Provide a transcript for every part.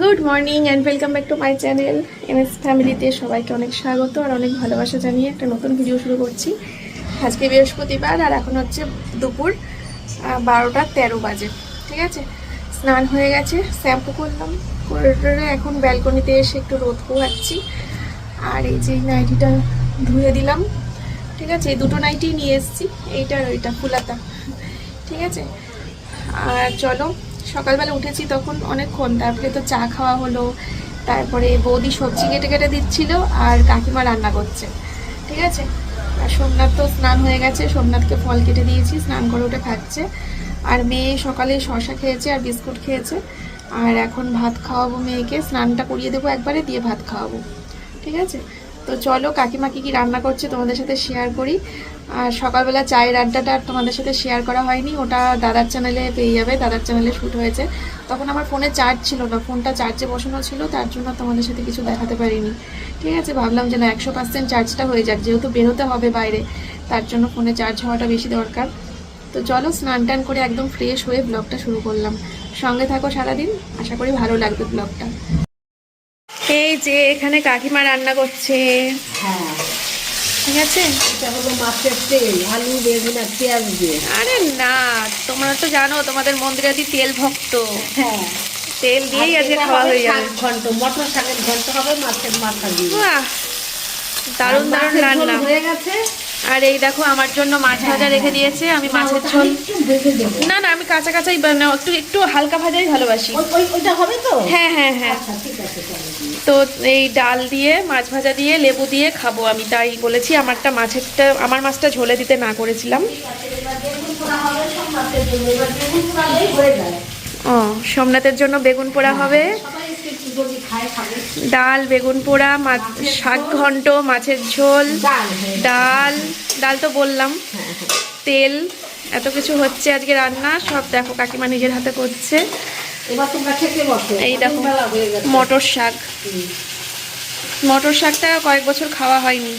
Good morning and welcome back to my channel MS ফ্যামিলিতে সবাইকে অনেক স্বাগত আর অনেক ভালোবাসা জানিয়ে একটা নতুন ভিডিও শুরু করছি। আজকে বৃহস্পতিবার আর এখন হচ্ছে দুপুর বারোটা তেরো বাজে, ঠিক আছে? স্নান হয়ে গেছে, শ্যাম্পু করলাম, করে এখন ব্যালকনিতে এসে একটু রোদ পোহাচ্ছি। আর এই যে নাইটিটা ধুয়ে দিলাম, ঠিক আছে? এই দুটো নাইটি নিয়ে এসেছি এইটা আর ওইটা, ফুলাতা, ঠিক আছে? আর চলো সকালবেলা উঠেছি তখন অনেকক্ষণ, তারপরে তো চা খাওয়া হলো, তারপরে বৌদি সবজি কেটে কেটে দিচ্ছিল আর কাকিমা রান্না করছে, ঠিক আছে? আর সোমনাথ তো স্নান হয়ে গেছে, সোমনাথকে ফল কেটে দিয়েছি, স্নান করে উঠে খাচ্ছে। আর মেয়ে সকালে শশা খেয়েছে আর বিস্কুট খেয়েছে, আর এখন ভাত খাওয়াবো মেয়েকে, স্নানটা করিয়ে দেবো একবারে, দিয়ে ভাত খাওয়াবো, ঠিক আছে? তো চলো, কাকিমা কি কি রান্না করছে তোমাদের সাথে শেয়ার করি। আর সকালবেলা চায়ের আড্ডাটা আর তোমাদের সাথে শেয়ার করা হয়নি, ওটা দাদার চ্যানেলে পেয়ে যাবে, দাদার চ্যানেলে শ্যুট হয়েছে। তখন আমার ফোনে চার্জ ছিল না ফোনটা চার্জে বসানো ছিল, তার জন্য তোমাদের সাথে কিছু দেখাতে পারিনি। ঠিক আছে, ভাবলাম যে না একশো পার্সেন্ট চার্জটা হয়ে যাক, যেহেতু বেরোতে হবে বাইরে, তার জন্য ফোনে চার্জ হওয়াটা বেশি দরকার। তো চলো স্নান টান করে একদম ফ্রেশ হয়ে ব্লগটা শুরু করলাম। সঙ্গে থাকো সারাদিন, আশা করি ভালো লাগবে ব্লগটা এই যে এখানে কাকিমা রান্না করছে। হ্যাঁ। ঠিক আছে? এটা হলো মাছের তেল আলু বেগুন আর পেঁয়াজ দিয়ে। আরে না তোমরা তো জানো তোমাদের মন্দিরাদি তেল ভক্ত। হ্যাঁ। তেল দিয়েই আজকে খাওয়া হয়ে যাবে। ঘন্ট মটর শাকের ঘন্ট হবে মাছের মাথা দিয়ে। বাহ দারুণ দারুণ রান্না। হয়ে গেছে। আর এই দেখো আমার জন্য মাছ ভাজা রেখে দিয়েছে আমি মাছের ঝোল। না না আমি কাঁচা কাঁচাই একটু একটু হালকা ভাজাই ভালোবাসি। ওইটা হবে তো? হ্যাঁ হ্যাঁ হ্যাঁ। আচ্ছা ঠিক আছে তো এই ডাল দিয়ে, মাছ ভাজা দিয়ে, লেবু দিয়ে খাব আমি, তাই বলেছি। আমারটা মাছেরটা, আমার মাছটা ঝোলে দিতে না করেছিলাম। ও, সোমনাথের জন্য বেগুন পোড়া হবে। ডাল, বেগুন পোড়া, মাছ, শাক ঘন্ট, মাছের ঝোল, ডাল। ডাল তো বললাম। তেল, এত কিছু হচ্ছে আজকে রান্না, সব দেখো কাকিমা নিজের হাতে করছে। এবার তোমরা খেতে বসো। এই দেখো মটর শাক। মটর শাকটা কয়েক বছর খাওয়া হয়নি।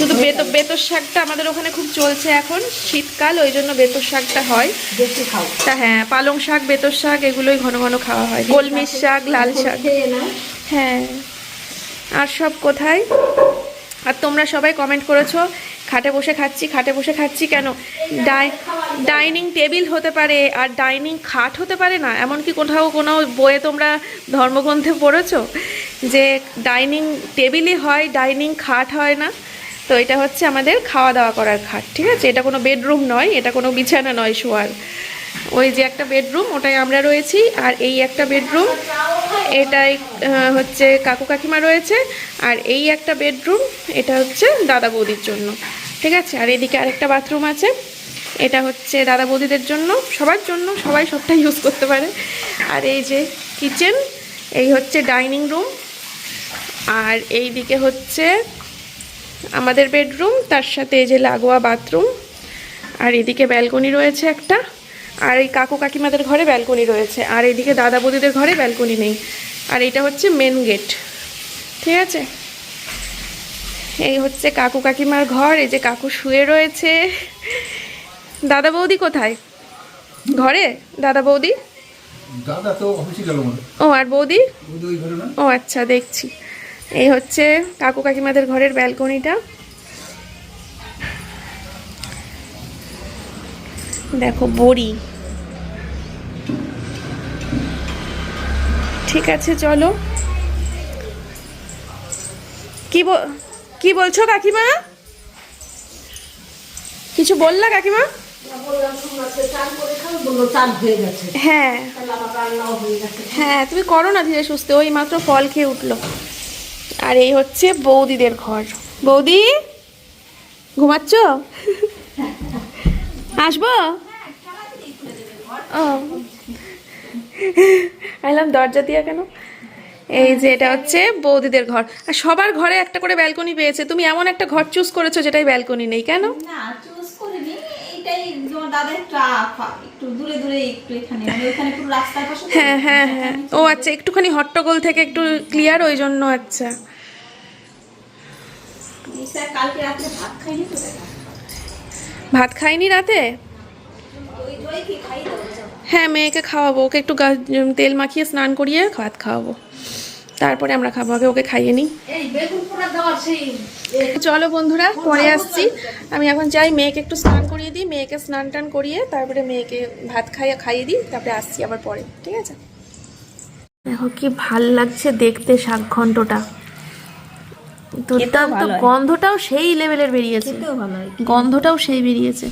শুধু বেত বেতর শাকটা আমাদের ওখানে খুব চলছে এখন শীতকাল ওই জন্য বেতর শাকটা হয়। তা হ্যাঁ পালং শাক বেতর শাক এগুলোই ঘন ঘন খাওয়া হয়। কলমির শাক লাল শাক। হ্যাঁ। আর সব কোথায়? আর তোমরা সবাই কমেন্ট করেছ, খাটে বসে খাচ্ছি, খাটে বসে খাচ্ছি কেন? ডাই ডাইনিং টেবিল হতে পারে আর ডাইনিং খাট হতে পারে না, এমনকি কোথাও কোনো বইয়ে তোমরা ধর্মগ্রন্থে পড়েছো যে ডাইনিং টেবিলই হয় ডাইনিং খাট হয় না? তো এটা হচ্ছে আমাদের খাওয়া দাওয়া করার খাট, ঠিক আছে? এটা কোনো বেডরুম নয়, এটা কোনো বিছানা নয় শোয়ার। ওই যে একটা বেডরুম ওটাই আমরা রয়েছি, আর এই একটা বেডরুম এটাই হচ্ছে কাকু কাকিমা রয়েছে, আর এই একটা বেডরুম, এটা হচ্ছে দাদা বৌদির জন্য। ঠিক আছে? আর এদিকে আরেকটা বাথরুম আছে, এটা হচ্ছে দাদা বৌদিদের জন্য, সবার জন্য, সবাই সবটা ইউজ করতে পারে। আর এই যে কিচেন এই হচ্ছে ডাইনিং রুম আর এই দিকে হচ্ছে আমাদের বেডরুম তার সাথে এই যে লাগোয়া বাথরুম আর এদিকে ব্যালকনি রয়েছে একটা। আর এই কাকু কাকিমাদের ঘরে ব্যালকনি রয়েছে। আর এইদিকে দাদা বৌদিদের ঘরে ব্যালকনি নেই। আর এটা হচ্ছে মেন গেট ঠিক আছে? এই হচ্ছে কাকু কাকিমার ঘর এই যে কাকু শুয়ে রয়েছে। দাদা বৌদি কোথায়? ঘরে? দাদা বৌদি? দাদা তো অফিসে গেল ও আর বৌদি? ও আচ্ছা দেখছি। এই হচ্ছে কাকু কাকিমাদের ঘরের ব্যালকনিটা দেখো বড়ি। ঠিক আছে চলো। কি কি বলছো কাকিমা? কিছু বললা কাকিমা? হয়ে হ্যাঁ তুমি করো না ধীরে সুস্থে ওই মাত্র ফল খেয়ে উঠল। আর এই হচ্ছে বৌদিদের ঘর। বৌদি ঘুমাচ্ছ? আসব? ও। আইলাম দরজা দিয়া কেন? এই যে এটা হচ্ছে বৌদিদের ঘর। আর সবার ঘরে একটা করে ব্যালকনি পেয়েছে। তুমি এমন একটা ঘর চুজ করেছ যেটাই ব্যালকনি নেই কেন? না চুজ করিনি। এইটাই তোমার দাদা একটু দূরে দূরে একটু এখানে। মানে ওখানে পুরো রাস্তার পাশে হ্যাঁ হ্যাঁ হ্যাঁ। ও আচ্ছা একটুখানি হট্টগোল থেকে একটু ক্লিয়ার ওই জন্য আচ্ছা কালকে রাত্রে ভাত খাইনি তো দেখা ভাত খাইনি রাতে? হ্যাঁ মেয়েকে খাওয়াবো। ওকে একটু তেল মাখিয়ে স্নান করিয়ে ভাত খাওয়াবো। তারপরে আমরা খাব, আগে ওকে খাইয়ে নিই। চলো বন্ধুরা, পরে আসছি। আমি এখন যাই, মেয়েকে একটু স্নান করিয়ে দিই। মেয়েকে স্নান টান করিয়ে তারপরে মেয়েকে ভাত খাইয়ে খাইয়ে দিই। তারপরে আসছি আবার পরে, ঠিক আছে? দেখো কি ভালো লাগছে দেখতে শাক ঘন্টটা। দুর্দান্ত। গন্ধটাও সেই লেভেলের বেরিয়েছে। খেতেও ভালো গন্ধটাও সেই বেরিয়েছে।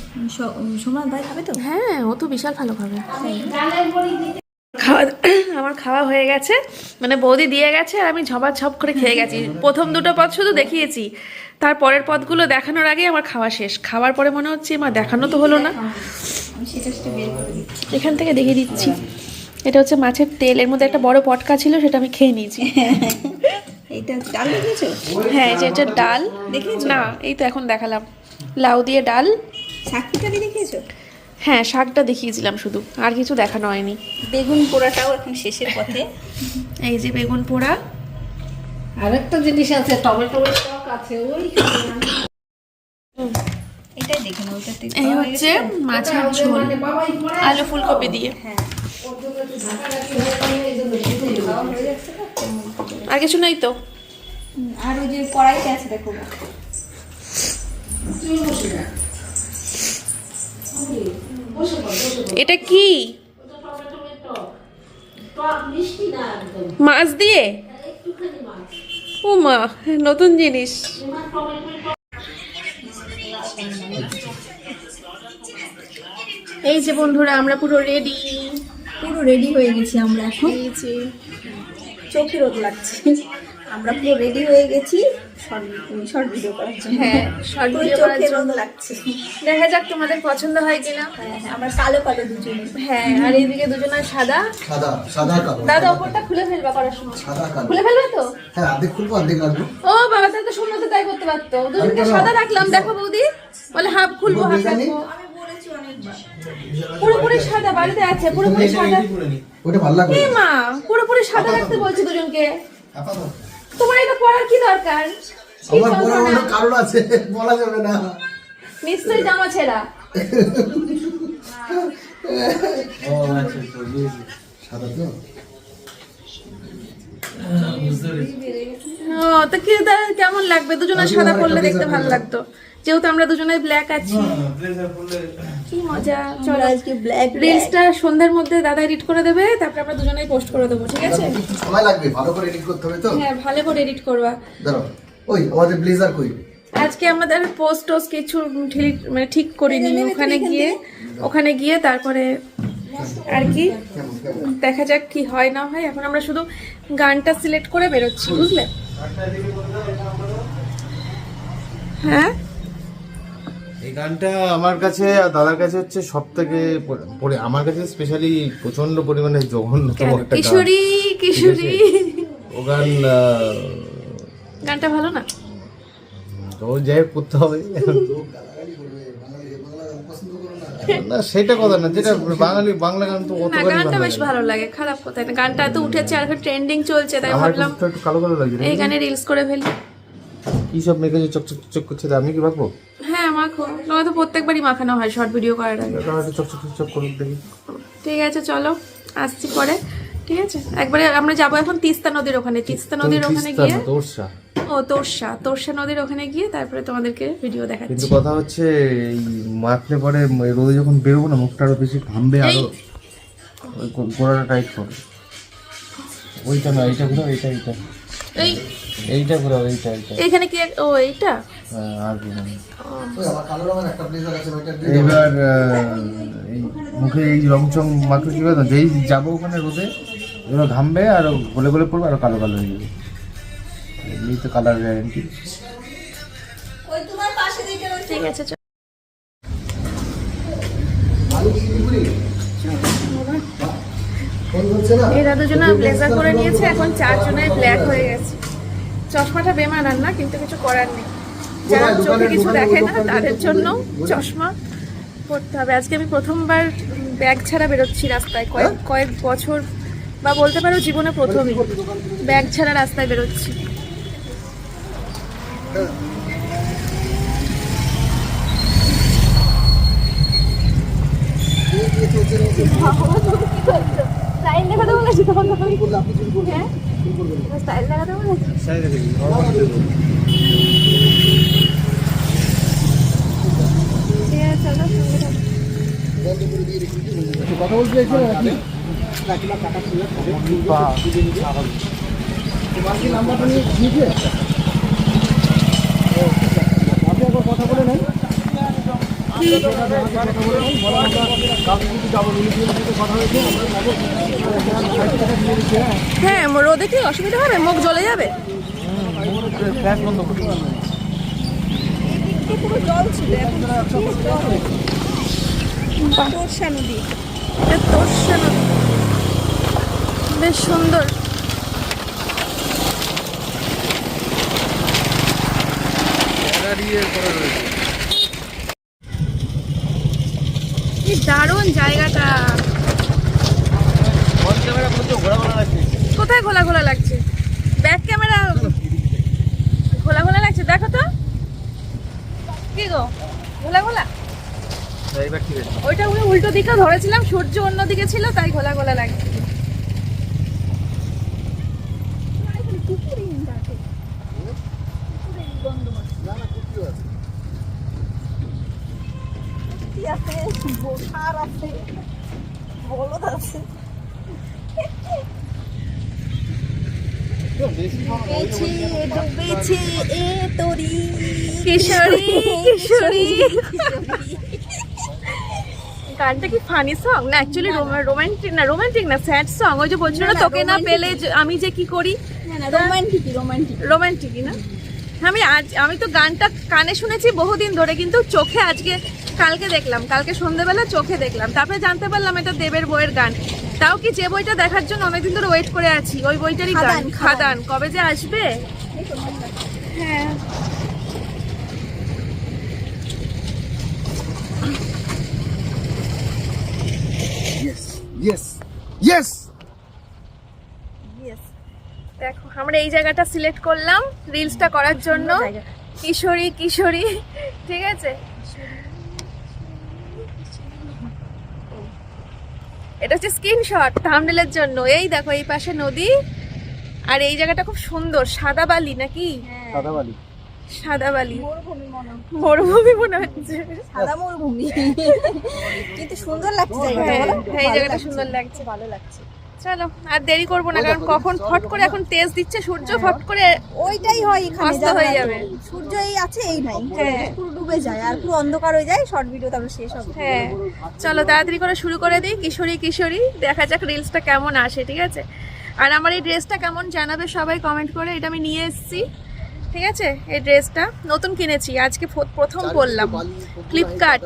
সোমনাথ ভাই খাবে তো? হ্যাঁ ও তো বিশাল ভালো খাবে। খাওয়া আমার খাওয়া হয়ে গেছে। মানে বৌদি দিয়ে গেছে আর আমি ঝপা ঝপ করে খেয়ে গেছি। প্রথম দুটো পথ শুধু দেখিয়েছি। তার পরের পদগুলো দেখানোর আগে আমার খাওয়া শেষ। খাওয়ার পরে মনে হচ্ছে আমার দেখানো তো হলো না। আমি সেটা সেটা বের করে দিই এখান থেকে দেখিয়ে দিচ্ছি। এটা হচ্ছে মাছের তেল। এর মধ্যে একটা বড় পটকা ছিল সেটা আমি খেয়ে নিয়েছি। এইটা ডাল দেখেছ হ্যাঁ এই যে এটা ডাল। দেখিয়েছো? না এই তো এখন দেখালাম। লাউ দিয়ে ডাল। দেখেছ হ্যাঁ শাকটা দেখিয়েছিলাম শুধু। আর কিছু দেখানো হয়নি। বেগুন পোড়াটাও এখন শেষের পথে। এই যে বেগুন পোড়া। আরেকটা জিনিস আছে টমেটো স্টক আছে ওই এটাই দেখে নাও এই হচ্ছে মাছের ঝোল আলু ফুলকপি দিয়ে। আর কিছু নেই তো। আর ওই যে কড়াইতে আছে দেখো। এটা কি? টক মিষ্টি না একদম মাছ দিয়ে? একটুখানি ও মা নতুন জিনিস। এই যে বন্ধুরা আমরা পুরো রেডি পুরো রেডি হয়ে গেছি আমরা এখন। চোখে রোদ লাগছে। আমরা পুরো রেডি হয়ে গেছি শর্ট ভিডিও করার জন্য। হ্যাঁ শর্ট ভিডিও করার জন্য। লাগছে। দেখা যাক তোমাদের পছন্দ হয় কিনা। হ্যাঁ হ্যাঁ আমরা কালো কালো দুজনে। হ্যাঁ আর এইদিকে দুজনের সাদা। সাদা সাদা কালো দাদা ওপরটা খুলে ফেলবা করার সময়। সাদা কালো। খুলে ফেলবে তো? হ্যাঁ অর্ধেক খুলবো অর্ধেক রাখব। ও বাবা তাহলে তো শূন্য তো তাই করতে পারতো। দুজনকে সাদা রাখলাম দেখো বৌদি। বলে হাফ খুলবো হাফ রাখব। পুরোপুরি সাদা বাড়িতে আছে পুরোপুরি সাদা। ওটা ভালো লাগবে মা পুরোপুরি সাদা রাখতে বলছি দুজনকে। তোমার এটা পড়ার কি দরকার? আমার? অনেক কারণ আছে বলা যাবে না। নিশ্চয়ই জামা ছেঁড়া। সাদা তো? ও তো কি কেমন লাগবে? দুজনে সাদা পরলে দেখতে ভালো লাগতো। যেহেতু আমরা দুজনে ব্ল্যাক আছি। কি মজা চলো। আজকে ব্ল্যাক রিলসটা সন্ধ্যার মধ্যে দাদা এডিট করে দেবে তারপরে আমরা দুজনেই পোস্ট করে দেবো ঠিক আছে? সময় লাগবে ভালো করে এডিট করতে হবে তো? হ্যাঁ ভালো করে এডিট করবা। দাঁড়াও ওই আমাদের ব্লেজার কই? আজকে আমাদের পোস্ট টোস্ট কিছু ঠিক মানে ঠিক করিনি ওখানে গিয়ে ওখানে গিয়ে তারপরে আর কি? দেখা যাক কি হয় না হয়। এখন আমরা শুধু গানটা সিলেক্ট করে বেরোচ্ছি বুঝলে? হ্যাঁ? গানটা আমার কাছে আর দাদার কাছে হচ্ছে সব থেকে পরে আমার কাছে স্পেশালি প্রচণ্ড পরিমাণে জঘন্যতম একটা গান। কিশোরী কিশোরী। ও গান গানটা ভালো না? তো যাই করতে হবে। না সেটা কথা না যেটা বাঙালি বাংলা গান তো অতবারই গানটা বেশ ভালো লাগে খারাপ কথা না। গানটা তো উঠেছে আর ট্রেন্ডিং চলছে তাই ভাবলাম একটু কালো কালো লাগছে এই গানে রিলস করে ফেলি। কি সব মেখেছে চকচক চক চক করছে আমি কি ভাববো? তোমার তো প্রত্যেকবারই মাখানো হয় শর্ট ভিডিও করার আগে। ঠিক আছে চলো আসছি পরে। ঠিক আছে? একবারে আমরা যাব এখন তিস্তা নদীর ওখানে। তিস্তা নদীর ওখানে গিয়ে ও তোরসা। তোরসা নদীর ওখানে গিয়ে তারপরে তোমাদেরকে ভিডিও কিন্তু দেখাচ্ছি কথা হচ্ছে এই মাখলে পরে রোদে যখন বেরোবো না মুখটা আরও বেশি ঘামবে আরও ওই গোড়াটা টাইট করবে। ওইটা না এইটা ঘুরাও এইটা এইটা। এই এইটা ঘুরাও এইটা এইটা। এখানে কি ও এইটা? হ্যাঁ, আর দাও। এবার এই মুখে এই রং চং মাখলে কি হবে যেই যাব ওখানে রোদে এবার ঘামবে আর গলে গলে পড়বে আর কালো কালো হয়ে যাবে। এমনি তো কালার গ্যারেন্টি ঠিক আছে এরা দুজনে ব্লেজার করে নিয়েছে এখন চারজনের ব্ল্যাক হয়ে গেছে। চশমাটা বেমানান না কিন্তু কিছু করার নেই। যারা? চোখে কিছু দেখে না তাদের জন্য চশমা পড়তে হবে। আজকে আমি প্রথমবার ব্যাগ ছাড়া বেরোচ্ছি রাস্তায় কয়েক কয়েক বছর বা বলতে পারো জীবনে প্রথমই ব্যাগ ছাড়া রাস্তায় বেরোচ্ছি। দিয়ে চলছে না, স্টাইল দেখাতে বলেছি? হ্যাঁ। স্টাইল দেখাতে বলেছি কথা বলতে নাকি? নাম্বারটা নিয়ে? ও, আপনি একবার কথা বলে নেন হ্যাঁ রোদে কি অসুবিধা হবে? মুখ জ্বলে যাবে? বেশ সুন্দর। কি দারুণ জায়গাটা। কোথায় ঘোলা ঘোলা লাগছে? ব্যাক ক্যামেরা ঘোলা ঘোলা লাগছে? দেখো তো। কি গো? ঘোলা ঘোলা? ওইটা ওই উল্টো দিকে ধরেছিলাম সূর্য অন্যদিকে ছিল তাই ঘোলা ঘোলা লাগছে। কিশোরী। গানটা কি ফানি সং না অ্যাকচুয়ালি রোমান্টিক না। রোমান্টিক না স্যাড সং ওই যে বলছিল না তোকে না পেলে আমি যে কি করি? রোমান্টিকই রোমান্টিক রোমান্টিকই না? আমি আজ আমি তো গানটা কানে শুনেছি বহুদিন ধরে কিন্তু চোখে আজকে কালকে দেখলাম কালকে সন্ধ্যেবেলা চোখে দেখলাম। তারপরে জানতে পারলাম এটা দেবের বইয়ের গান। তাও কি যে বইটা দেখার জন্য অনেকদিন ধরে ওয়েট করে আছি? ওই বইটারই গান খাদান, খাদান। কবে যে আসবে? হ্যাঁ ইয়েস ইয়েস ইয়েস Yes. দেখো আমরা এই জায়গাটা সিলেক্ট করলাম রিলসটা করার জন্য। কিশোরী কিশোরী ঠিক আছে? এটা হচ্ছে স্ক্রিনশট থাম্বনেলের জন্য। এই দেখো এই পাশে নদী আর এই জায়গাটা খুব সুন্দর সাদা বালি নাকি? সাদা বালি। সাদা বালি মরুভূমি মনে হচ্ছে। সাদা মরুভূমি। কিন্তু সুন্দর লাগছে জায়গাটা হ্যাঁ, হ্যাঁ, এই জায়গাটা সুন্দর লাগছে ভালো লাগছে। চলো আর দেরি করব না কারণ কখন ফট করে এখন তেজ দিচ্ছে সূর্য ফট করে ওইটাই হয় এখানে জানো হয়ে যাবে। সূর্য এই আছে এই নাই। হ্যাঁ। পুরো ডুবে যায় আর পুরো অন্ধকার হয়ে যায় শর্ট ভিডিও তারপরে শেষ হবে। হ্যাঁ। চলো তাড়াতাড়ি করে শুরু করে দিই কিশোরী কিশোরী দেখা যাক রিলসটা কেমন আসে ঠিক আছে? আর আমার এই ড্রেসটা কেমন জানাবে সবাই কমেন্ট করে এটা আমি নিয়ে এসেছি। ঠিক আছে? এই ড্রেসটা নতুন কিনেছি আজকে প্রথম বললাম। ফ্লিপকার্ট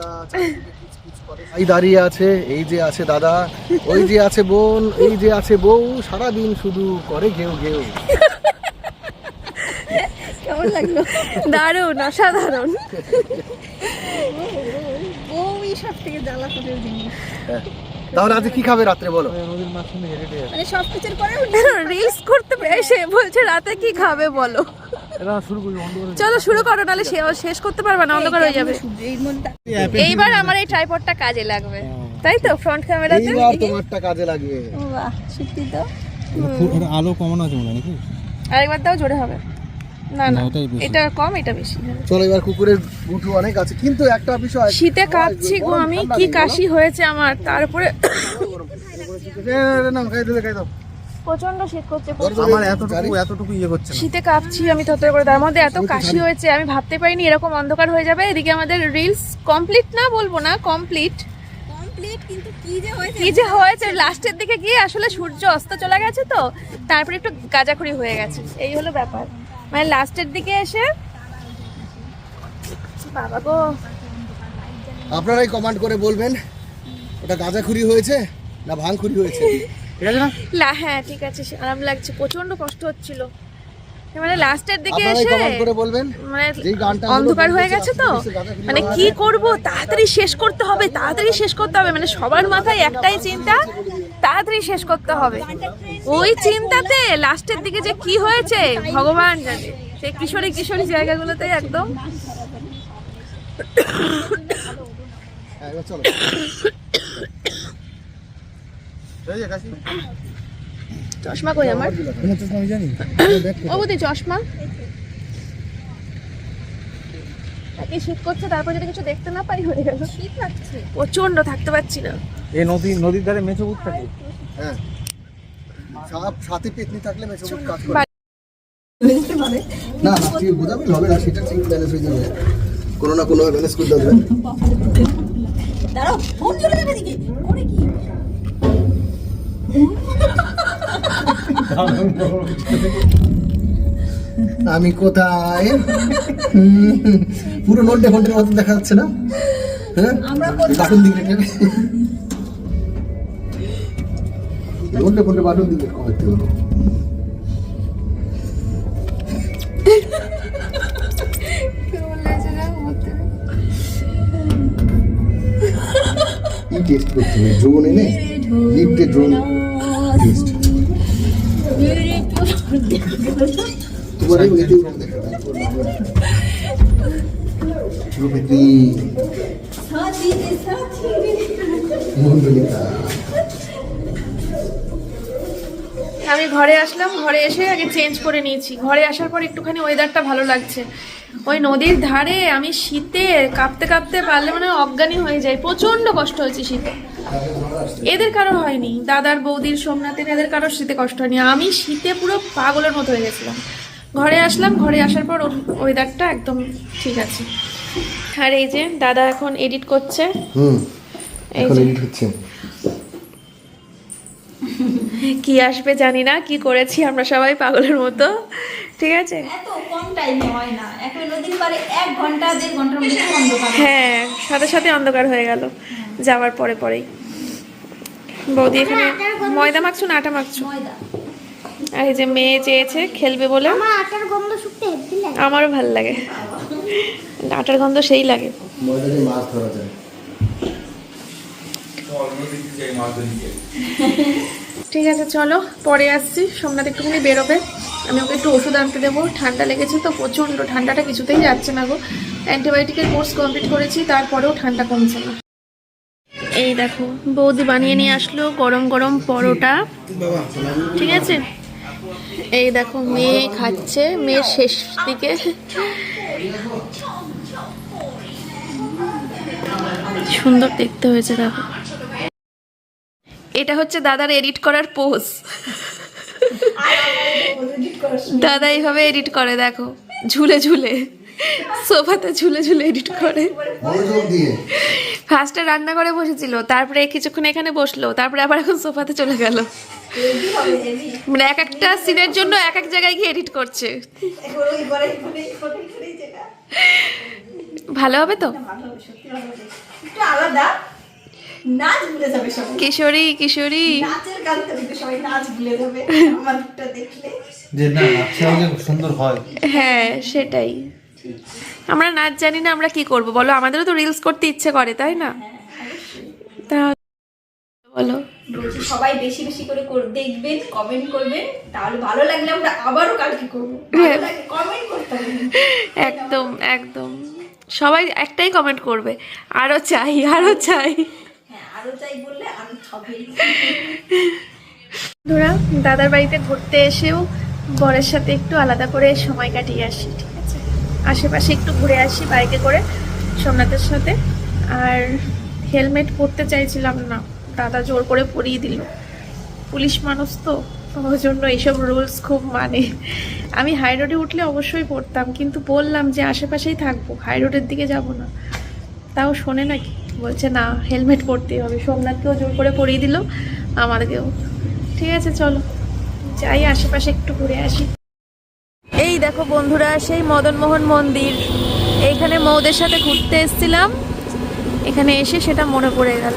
ভাই দাঁড়িয়ে আছে এই যে আছে দাদা ওই যে আছে বোন এই যে আছে বউ সারাদিন শুধু করে ঘেউ ঘেউ। কেমন লাগল? দারুণ অসাধারণ। ওই সব থেকে জ্বালা করে জিনিস। তাহলে আজকে কি খাবে রাত্রে বলো? মানে সব কিছুর পরে রিলস করতে এসে বলছে রাতে কি খাবে বলো? চলো শুরু করো নাহলে শেষ করতে পারবে না অন্ধকার হয়ে যাবে এইবার আমার এই ট্রাইপডটা কাজে লাগবে তাই তো ফ্রন্ট ক্যামেরাতে এইবার তোমারটা কাজে লাগবে বাহ সত্যি তো আলো কমানো আছে মনে নাকি আরেকবার দাও জোরে হবে না না। এটা কম এটা বেশি চলো এবার কুকুরের গুঠু অনেক আছে কিন্তু একটা বিষয় শীতে কাঁপছি গো আমি কি কাশি হয়েছে আমার তারপরে না খাই দিলে খাই দাও প্রচণ্ড শীত করছে আমার এতটুকু এতটুকু ইয়ে করছে শীতে কাঁপছি আমি ততটা করে তার মধ্যে এত কাশি হয়েছে আমি ভাবতে পারিনি এরকম অন্ধকার হয়ে যাবে। এদিকে আমাদের রিলস কমপ্লিট না বলব না কমপ্লিট কমপ্লিট কি যে হয়েছে কি যে হয়েছে লাস্টের দিকে গিয়ে আসলে সূর্য অস্ত চলে গেছে তো তারপরে একটু হয়ে গেছে। এই হলো ব্যাপার। মানে লাস্টের দিকে এসে বাবা গো। আপনারাই কমান্ড করে বলবেন ওটা গাঁজাখুরি হয়েছে না ভাঙখুরি হয়েছে? ঠিক আছে না? লা হ্যাঁ ঠিক আছে। আরাম লাগছে প্রচণ্ড কষ্ট হচ্ছিল। মানে লাস্টের দিকে এসে করে বলবেন। মানে অন্ধকার হয়ে গেছে তো? মানে কি করব? তাড়াতাড়ি শেষ করতে হবে তাড়াতাড়ি শেষ করতে হবে। মানে সবার মাথায় একটাই চিন্তা তাড়াতাড়ি শেষ করতে হবে। ওই চিন্তাতে লাস্টের দিকে যে কি হয়েছে ভগবান জানে। সেই কিশোরী কিশোরী জায়গাগুলোতে একদম। হ্যাঁ, চলো। চশমা কই আমার? আমি জানি। ও চশমা। শীত করছে তারপর যদি কিছু দেখতে না পাই হয়ে গেল। শীত লাগছে। প্রচণ্ড থাকতে পারছি না। এই নদী নদীর ধারে মেছো থাকে। হ্যাঁ। সাপ সাথে পেতনি থাকলে কাজ করে। না ঠিক হবে না সেটা ঠিক ব্যালেন্স হয়ে যাবে। কোনো না কোনো ব্যালেন্স করতে হবে দাঁড়াও ফোন চলে যাবে দিকে করে কি আমি কোথায়? পুরো নোটে ফোনটার মতন দেখা যাচ্ছে না। হ্যাঁ? বাটন দিকে নোটে বাটন দিকে কমাতে হলো কি টেস্ট করতে হবে ড্রোন এনে? রে সাথী রে মন্ডলিকা আমি ঘরে আসলাম, ঘরে এসে আগে চেঞ্জ করে নিয়েছি। ঘরে আসার পর একটুখানি ওয়েদারটা ভালো লাগছে। ওই নদীর ধারে আমি শীতে কাঁপতে কাঁপতে পারলে মানে অজ্ঞানী হয়ে যায় প্রচণ্ড কষ্ট হয়েছে শীতে। এদের কারও হয়নি। দাদার বৌদির সোমনাথের এদের কারোর শীতে কষ্ট হয়নি। আমি শীতে পুরো পাগলের মতো হয়ে গেছিলাম। ঘরে আসলাম ঘরে আসার পর ওয়েদারটা একদম ঠিক আছে। আর এই যে দাদা এখন এডিট করছে। হুম এখন এডিট হচ্ছে। কি আসবে জানি না কি করেছি আমরা সবাই পাগলের মতো। ঠিক আছে? হয়। হ্যাঁ সাথে সাথে অন্ধকার হয়ে গেল। যাওয়ার পরে পরেই। বৌদি এখানে ময়দা মাখছো না আটা মাখছো? আর এই যে মেয়ে চেয়েছে খেলবে বলে। আমারও ভালো লাগে। আটার গন্ধ সেই লাগে। ঠিক আছে চলো পরে আসছি। সোমনাথ একটুখানি বেরোবে। আমি ওকে একটু ওষুধ আনতে দেবো। ঠান্ডা লেগেছে তো প্রচণ্ড। ঠান্ডাটা কিছুতেই যাচ্ছে না গো। অ্যান্টিবায়োটিকের কোর্স কমপ্লিট করেছি তারপরেও ঠান্ডা কমছে না। এই দেখো, বৌদি বানিয়ে নিয়ে আসলো গরম গরম পরোটা। ঠিক আছে? এই দেখো, মেয়ে খাচ্ছে, মেয়ের শেষ দিকে। সুন্দর দেখতে হয়েছে দেখো। এটা হচ্ছে দাদার এডিট করার পোজ। দাদা এইভাবে এডিট করে, দেখো, ঝুলে ঝুলে। সোফাতে ঝুলে ঝুলে এডিট করে। ফার্স্টে রান্না করে বসেছিল তারপরে কিছুক্ষণ এখানে বসল তারপরে আবার এখন সোফাতে চলে গেল। মানে এক একটা সিনের জন্য এক এক জায়গায় গিয়ে এডিট করছে। ভালো হবে তো? আলাদা। নাচ ভুলে যাবে সবাই। কিশোরী কিশোরী। নাচের গান তো সবাই নাচ ভুলে যাবে। আমারটা দেখলে। যে না নাচটা সুন্দর হয়। হ্যাঁ সেটাই। আমরা নাচ জানি না আমরা কি করব বলো? আমাদেরও তো রিলস করতে ইচ্ছে করে তাই না? তা বলো। বলছি সবাই বেশি বেশি করে দেখবেন কমেন্ট করবেন। তাহলে ভালো লাগলে আমরা আবারও কালকে করব। কমেন্ট করতে একদম একদম। সবাই একটাই কমেন্ট করবে। আরও চাই আরও চাই। হ্যাঁ চাই বললে আমি ধরা দাদার বাড়িতে ঘুরতে এসেও বরের সাথে একটু আলাদা করে সময় কাটিয়ে আসি আশেপাশে একটু ঘুরে আসি বাইকে করে সোমনাথের সাথে। আর হেলমেট পরতে চাইছিলাম না। দাদা জোর করে পরিয়ে দিল। পুলিশ মানুষ তো, ওই জন্য এইসব রুলস খুব মানে। আমি হাই রোডে উঠলে অবশ্যই পড়তাম কিন্তু বললাম যে আশেপাশেই থাকব হাই রোডের দিকে যাব না। তাও শোনে নাকি? বলছে, না, হেলমেট পরতেই হবে। সোমনাথকেও জোর করে পরিয়ে দিল আমাদেরকেও। ঠিক আছে, চলো। যাই আশেপাশে একটু ঘুরে আসি। দেখো বন্ধুরা, সেই মদনমোহন মন্দির। এইখানে মৌদের সাথে ঘুরতে এসছিলাম। এখানে এসে সেটা মনে পড়ে গেল।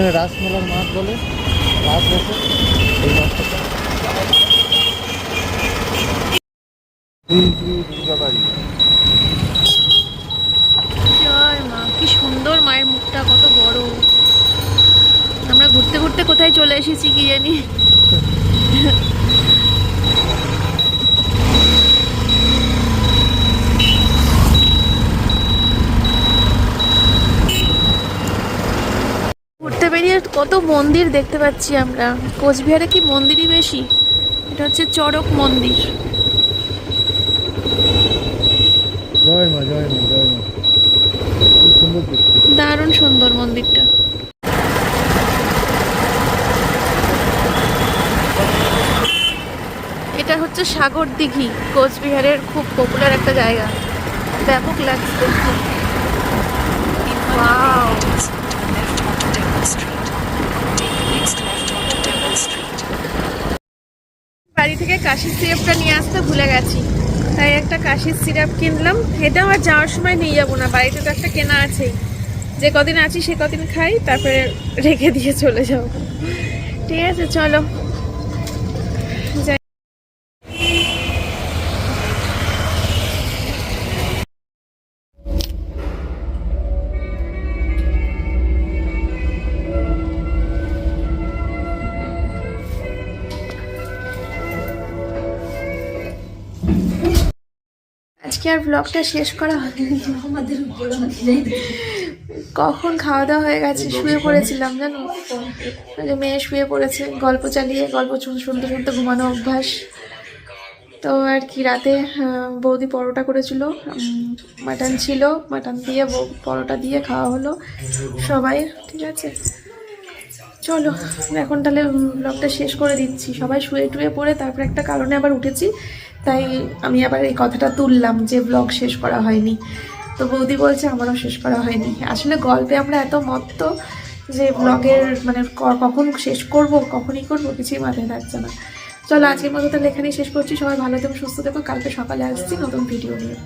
এখানে রাসমেলার মাছ বলে রাস বসে এই মাছটা দুর্গা বাড়ি কোথায় চলে এসেছি কি জানি ঘুরতে বেরিয়ে কত মন্দির দেখতে পাচ্ছি আমরা। কোচবিহারে কি মন্দিরই বেশি? এটা হচ্ছে চড়ক মন্দির। দারুণ সুন্দর মন্দিরটা। এটা হচ্ছে সাগর দিঘি কোচবিহারের খুব পপুলার একটা জায়গা। ব্যাপক লাগছে। দেখতে বাড়ি থেকে কাশির সিরাপটা নিয়ে আসতে ভুলে গেছি। তাই একটা কাশির সিরাপ কিনলাম। এটা আমার যাওয়ার সময় নিয়ে যাব না, বাড়িতে তো একটা কেনা আছেই। যে কদিন আছি সে কদিন খাই, তারপরে রেখে দিয়ে চলে যাব। ঠিক আছে, চলো। ব্লগটা শেষ করা হয়নি। কখন খাওয়া দাওয়া হয়ে গেছে শুয়ে পড়েছিলাম জানো? যে মেয়ে শুয়ে পড়েছে গল্প চালিয়ে গল্প শুনতে শুনতে ঘুমানো অভ্যাস। তো আর কি রাতে বৌদি পরোটা করেছিল মাটন ছিল মাটন দিয়ে পরোটা দিয়ে খাওয়া হলো সবাই ঠিক আছে? চলো এখন তাহলে ব্লগটা শেষ করে দিচ্ছি। সবাই শুয়ে টুয়ে পড়ে তারপর একটা কারণে আবার উঠেছি। তাই আমি আবার এই কথাটা তুললাম যে ব্লগ শেষ করা হয়নি। তো বৌদি বলছে আমারও শেষ করা হয়নি। আসলে গল্পে আমরা এত মত্ত যে ব্লগের মানে কখন শেষ করব, কখনই করব, কিছুই মাথায় থাকছে না। চলো আজকের মতো তাহলে এখানেই শেষ করছি। সবাই ভালো থেকো, সুস্থ থেকো। কালকে সকালে আসছি নতুন ভিডিও নিয়ে।